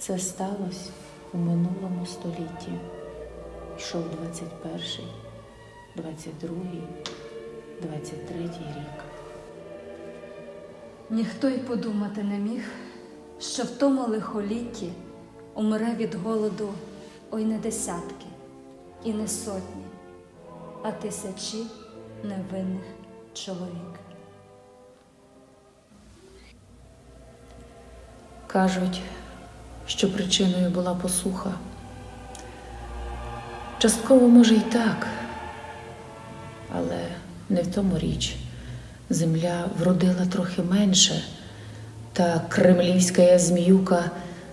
Це сталося у минулому столітті. Йшов 21, 22, 23 рік. Ніхто й подумати не міг, що в тому лихолітті умре від голоду ой не десятки і не сотні, а тисячі невинних чоловік. Кажуть, що причиною була посуха. Частково, може, й так, але не в тому річ. Земля вродила трохи менше, та кремлівська зміюка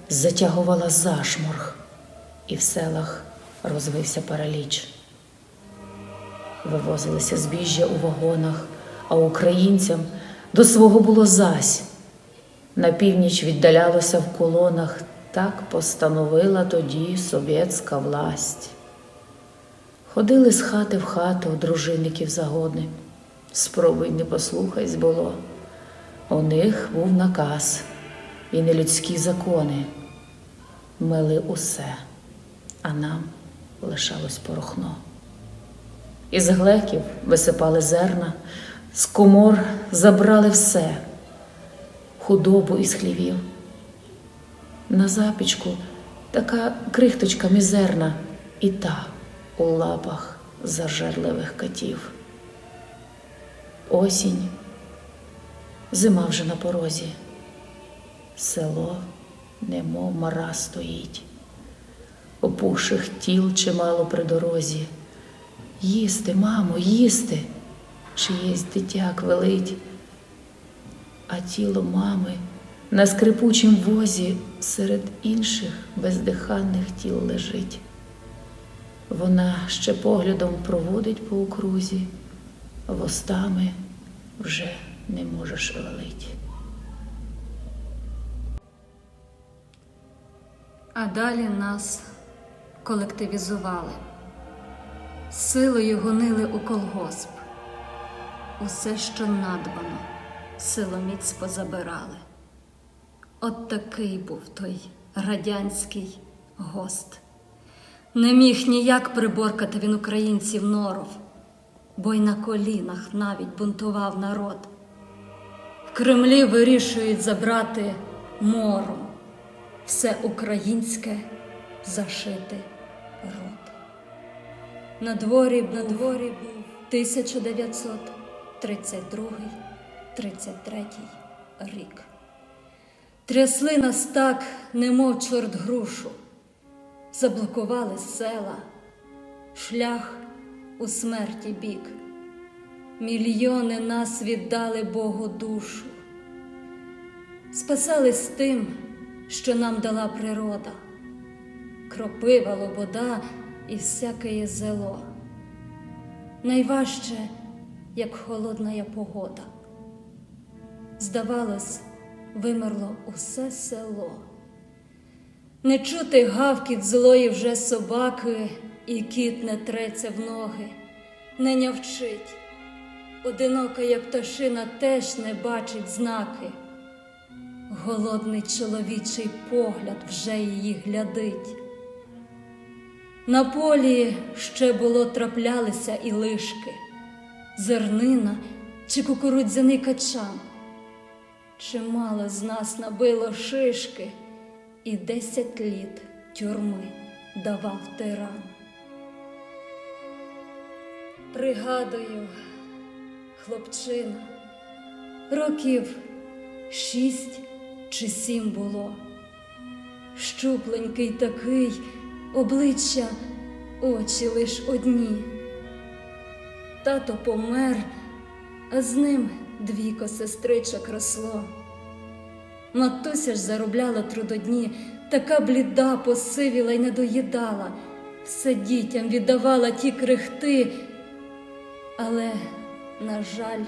затягувала зашморг, і в селах розвився параліч. Вивозилися збіжжя у вагонах, а українцям до свого було зась. На північ віддалялося в колонах, так постановила тоді совєтська власть. Ходили з хати в хату дружинників загони. Спробуй не послухайсь було. У них був наказ і нелюдські закони. Мили усе, а нам лишалось порохно. Із глеків висипали зерна, з комор забрали все худобу із хлівів. На запічку. Така крихточка мізерна, і та у лапах зажерливих котів. Осінь, зима вже на порозі, село, немов мара стоїть, опухших тіл чимало при дорозі. Їсти, мамо, їсти, чиєсь дитя квелить а тіло мами на скрипучім возі серед інших бездиханних тіл лежить. Вона ще поглядом проводить по окрузі, востами вже не може шевелить. А далі нас колективізували, силою гонили у колгосп. Усе, що надбано, силоміць позабирали. От такий був той радянський гост. Не міг ніяк приборкати він українців норов, бо й на колінах навіть бунтував народ. В Кремлі вирішують забрати мором все українське зашити рот. На дворі, на дворі був 1932-33 рік. Трясли нас так, немов чорт грушу, заблокували села, шлях у смерті бік. Мільйони нас віддали Богу душу. Спасались тим, що нам дала природа, кропива, лобода і всяке зело. Найважче, як холодна погода. Здавалось, вимерло усе село. Не чути гавкіт злої вже собаки, і кіт не треться в ноги, не нявчить. Одинока, як пташина, теж не бачить знаки. Голодний чоловічий погляд вже її глядить. На полі ще було траплялися і лишки, зернина чи кукурудзяний качан. Чимало з нас набило шишки, і десять літ тюрми давав тиран. Пригадую, хлопчина, років шість чи сім було. Щупленький такий, обличчя, очі лиш одні. Тато помер, а з ним двійко сестричок росло. Матуся ж заробляла трудодні, така бліда посивіла й не доїдала, все дітям віддавала ті крихти, але, на жаль,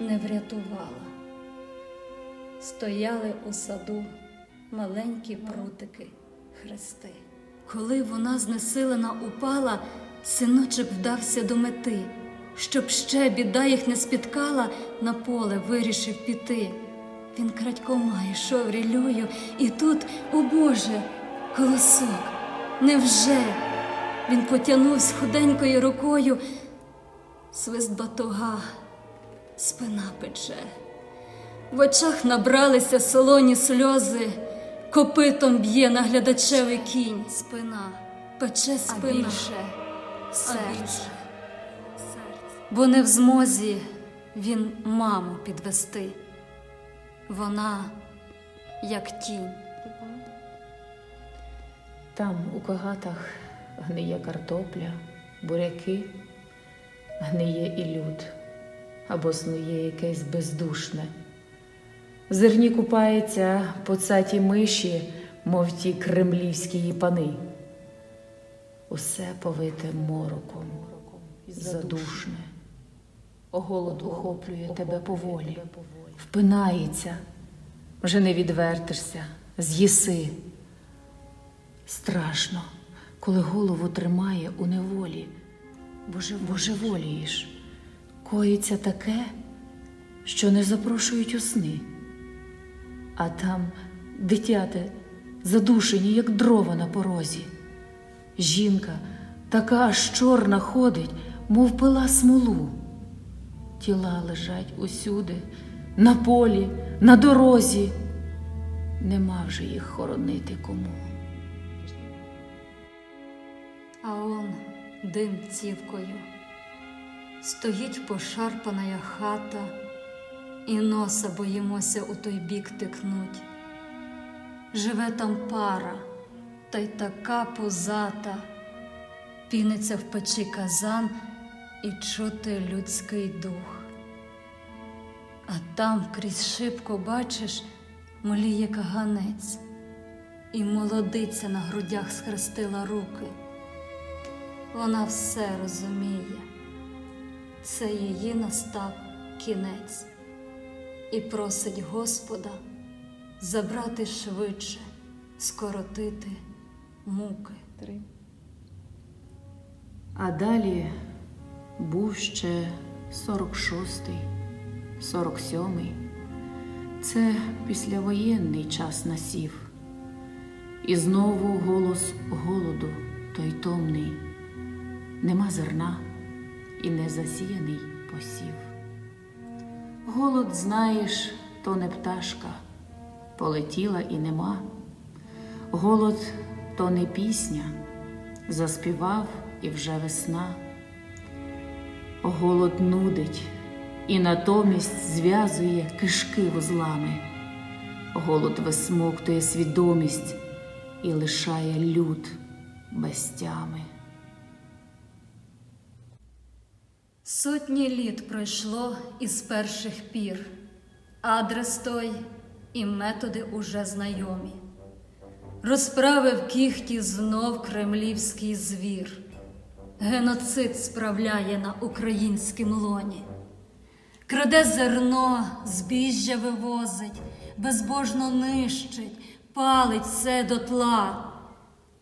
не врятувала. Стояли у саду маленькі прутики хрести. Коли вона знесилена упала, синочок вдався до мети, щоб ще біда їх не спіткала, на поле вирішив піти. Він крадькома йшов ріллею, і тут, о Боже, колосок. Невже? Він потягнувся худенькою рукою. Свист батога, спина пече. В очах набралися солоні сльози, копитом б'є наглядачевий кінь. Спина, пече спина, більше, серце. Бо не в змозі він маму підвести. Вона як тінь. Там у кагатах гниє картопля, буряки, гниє і люд, або снує якесь бездушне. В зерні купається поцаті миші, мов ті кремлівські пани. Усе повите мороком, задушне. Голод охоплює тебе поволі, впинається, вже не відвертишся, з'їси. Страшно, коли голову тримає у неволі, Боже, божеволієш, коїться таке, що не запрошують у сни. А там дитяте задушені, як дрова на порозі. Жінка така аж чорна ходить, мов пила смолу. Тіла лежать усюди, на полі, на дорозі. Нема вже їх хоронити кому. А он дим цівкою. Стоїть пошарпаная хата, і носа боїмося у той бік тикнуть. Живе там пара, та й така позата, піниться в печі казан і чути людський дух. А там крізь шибко бачиш, моліє каганець, і молодиця на грудях схрестила руки. Вона все розуміє, це її настав кінець, і просить Господа забрати швидше, скоротити муки. А далі був ще 46-й, 47-й. Це післявоєнний час насів. І знову голос голоду, той томний. Нема зерна і не засіяний посів. Голод, знаєш, то не пташка, полетіла і нема. Голод то не пісня, заспівав і вже весна. Голод нудить і натомість зв'язує кишки вузлами. Голод висмоктує свідомість і лишає люд без тями. Сотні літ пройшло із перших пір, адрес той і методи уже знайомі. Розправив кіхті знов кремлівський звір, геноцид справляє на українськім лоні, краде зерно, збіжжя вивозить, безбожно нищить, палить все дотла,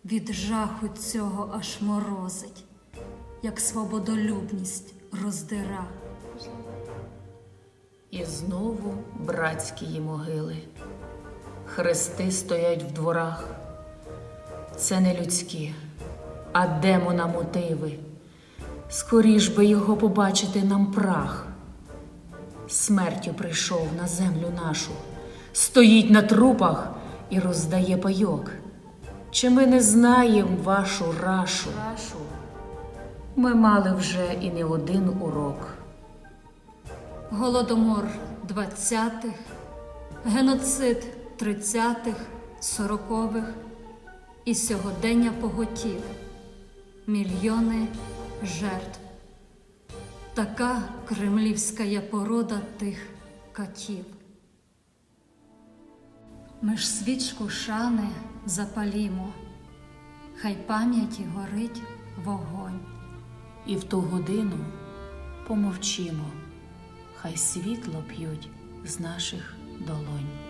від жаху цього аж морозить, як свободолюбність роздира. І знову братські могили. Хрести стоять в дворах. Це не людські, а демона мотиви. Скоріш би його побачити нам прах. Смертю прийшов на землю нашу, стоїть на трупах і роздає пайок. Чи ми не знаємо вашу рашу? Ми мали вже і не один урок. Голодомор 20-х, геноцид 30-х, 40-х і сьогодення поготів, мільйони жертв. Така кремлівська порода тих катів. Ми ж свічку шани запалімо, хай пам'яті горить вогонь. І в ту годину помовчимо, хай світло п'ють з наших долонь.